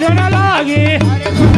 धन लागे.